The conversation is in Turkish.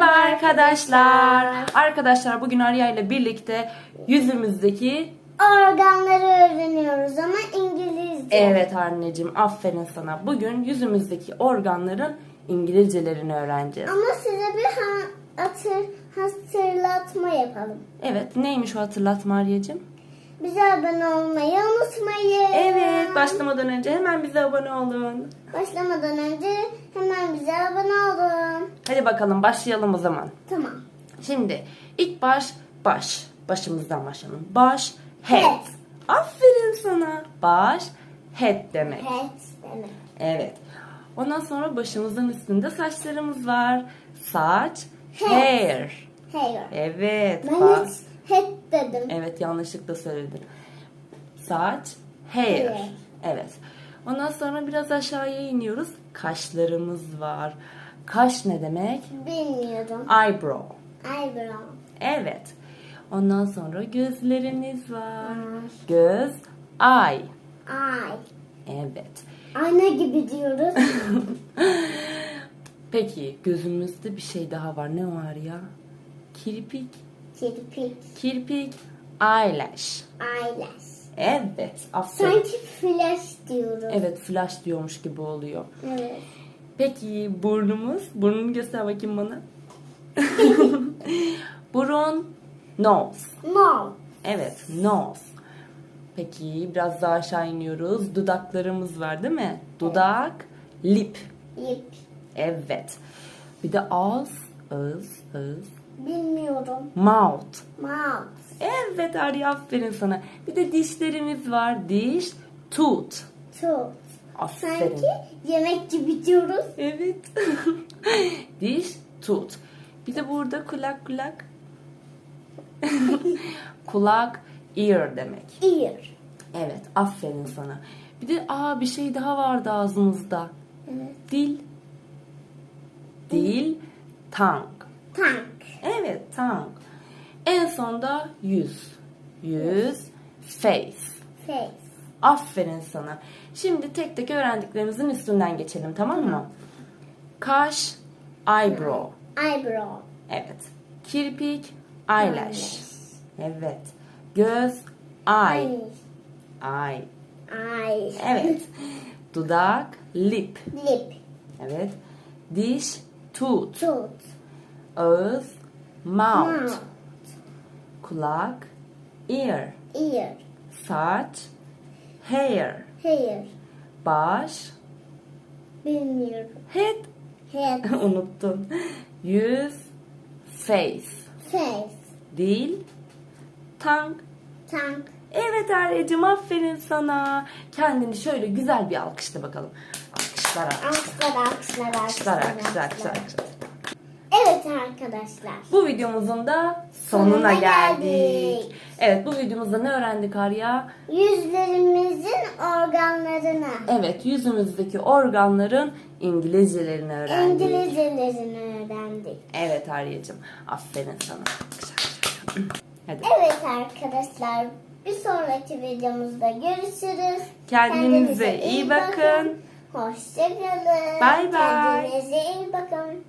Merhaba arkadaşlar. Arkadaşlar bugün Arya ile birlikte yüzümüzdeki Organları öğreniyoruz ama İngilizce. Evet anneciğim aferin sana. Bugün yüzümüzdeki organların İngilizcelerini öğreneceğiz. Ama size bir ha- hatır, hatırlatma yapalım. Evet neymiş o hatırlatma Arya'cığım? Bize abone olmayı unutmayın. Evet başlamadan önce hemen bize abone olun. Başlamadan önce hemen bize. Hadi bakalım başlayalım o zaman. Tamam. Şimdi ilk baş baş. Başımızdan başlayalım. Baş head. Head. Aferin sana. Baş head demek. Head demek. Evet. Ondan sonra başımızın üstünde saçlarımız var. Saç, Head. hair. Hair. Evet. Ben bak. hiç head dedim. Evet yanlışlıkla söyledim. Saç, hair. Hair. Evet. Ondan sonra biraz aşağıya iniyoruz. Kaşlarımız var. Kaş ne demek? Bilmiyorum. Eyebrow. Eyebrow. Evet. Ondan sonra gözlerimiz var. Göz, eye. Eye. Evet. Ayna gibi diyoruz. Peki gözümüzde bir şey daha var. Ne var ya? Kirpik. Kirpik. Kirpik. Eyelash. Eyelash. Evet. Aferin. Sanki flash diyoruz. Evet flash diyormuş gibi oluyor. Evet. Peki burnumuz. Burnunu göster bakayım bana. Burun. Nose. Mouth. Evet nose. Peki biraz daha aşağı iniyoruz. Dudaklarımız var değil mi? Dudak. Lip. Lip. Evet. Bir de ağız. Ağız. Ağız. Bilmiyorum. Mouth. Mouth. Evet Arya aferin sana. Bir de dişlerimiz var. Diş. Tooth. Tooth. Aferin. Sanki yemek gibi diyoruz. Evet. Diş, tooth. Bir de burada kulak kulak. kulak, ear demek. Ear. Evet, aferin sana. Bir de aa bir şey daha vardı ağzımızda. Evet. Dil. Dil, tongue. Tank. Evet, tongue. En sonda yüz. Yüz, face. Face. Aferin sana. Şimdi tek tek öğrendiklerimizin üstünden geçelim tamam mı? Kaş, eyebrow. Eyebrow. Evet. Kirpik, eyelash. Evet. Göz, eye. Eye. Eye. Evet. Dudak, lip. Lip. Evet. Diş, tooth. Tooth. Ağız, mouth. Mouth. Kulak, ear. Ear. Saç, hair. Hair. Baş, Bilmiyorum. head. Head. Unuttun. Yüz, face. Face. Dil, tongue. Tank. Evet Arya'cığım aferin sana. Kendini şöyle güzel bir alkışla bakalım. Alkışlar. Alkışlar, alkışlar, Alkışlar alkışlar, alkışlar alkışlar. alkışlar. Evet arkadaşlar. Bu videomuzun da sonuna geldik. Evet bu videomuzda ne öğrendik Arya? Yüzlerimizin organlarını. Evet yüzümüzdeki organların İngilizcelerini öğrendik. İngilizcelerini öğrendik. Evet Arya'cığım aferin sana. Hadi. Evet arkadaşlar. Bir sonraki videomuzda görüşürüz. Kendinize iyi bakın. Hoşçakalın. Bay bay. Kendinize iyi bakın.